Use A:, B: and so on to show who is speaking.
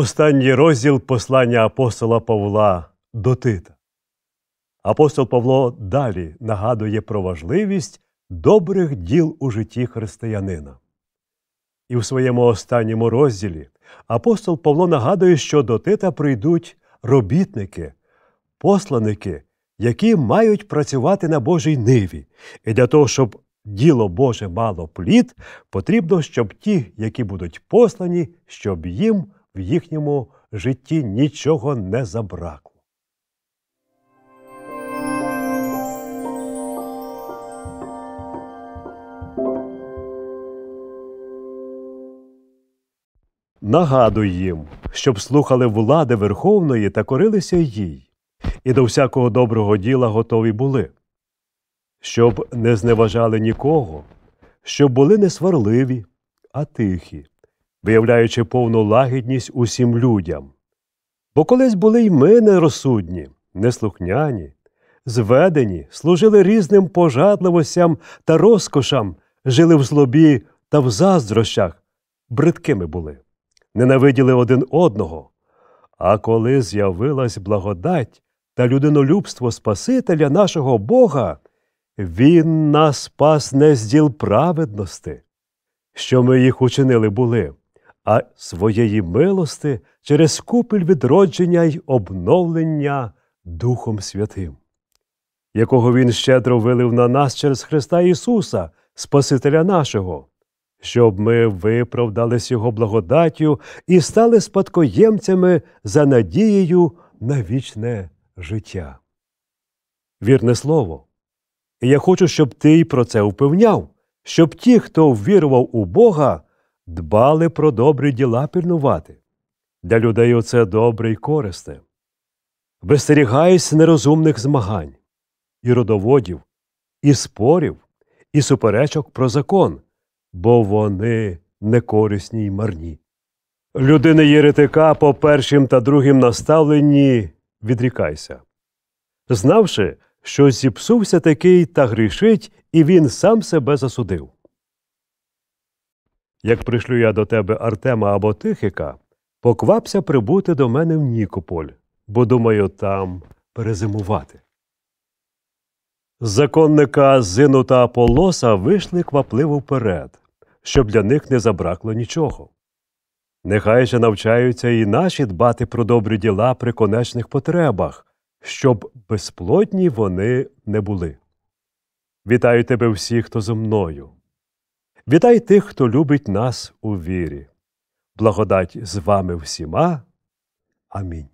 A: Останній розділ послання апостола Павла до Тита. Апостол Павло далі нагадує про важливість добрих діл у житті християнина. І в своєму останньому розділі апостол Павло нагадує, що до Тита прийдуть робітники, посланники, які мають працювати на Божій ниві. І для того, щоб діло Боже мало плід, потрібно, щоб ті, які будуть послані, щоб їм в їхньому житті нічого не забракло. Нагадуй їм, щоб слухали влади Верховної та корилися їй, і до всякого доброго діла готові були, щоб не зневажали нікого, щоб були не сварливі, а тихі, виявляючи повну лагідність усім людям. Бо колись були й ми нерозсудні, неслухняні, зведені, служили різним пожадливостям та розкошам, жили в злобі та в заздрощах, бридкими були, ненавиділи один одного. А коли з'явилась благодать та людинолюбство Спасителя нашого Бога, Він нас спас не з діл праведності, що ми їх учинили були, а своєї милости через купіль відродження й обновлення Духом Святим, якого Він щедро вилив на нас через Христа Ісуса, Спасителя нашого, щоб ми виправдались Його благодаттю і стали спадкоємцями за надією на вічне життя. Вірне слово. І я хочу, щоб ти й про це впевняв, щоб ті, хто ввірував у Бога, дбали про добрі діла пильнувати. Для людей оце добре й користе. Вистерігайся нерозумних змагань, і родоводів, і спорів, і суперечок про закон, бо вони некорисні й марні. Людини єретика по першим та другим наставленні відрікайся. Знавши, що зіпсувся такий та грішить, і він сам себе засудив. Як пришлю я до тебе Артема або Тихика, поквапся прибути до мене в Нікополь, бо думаю там перезимувати. Законника Зину та Аполоса вийшли квапливо вперед, щоб для них не забракло нічого. Нехай же навчаються і наші дбати про добрі діла при конечних потребах, щоб безплотні вони не були. Вітаю тебе всіх, хто зо мною. Вітай тих, хто любить нас у вірі. Благодать з вами всіма. Амінь.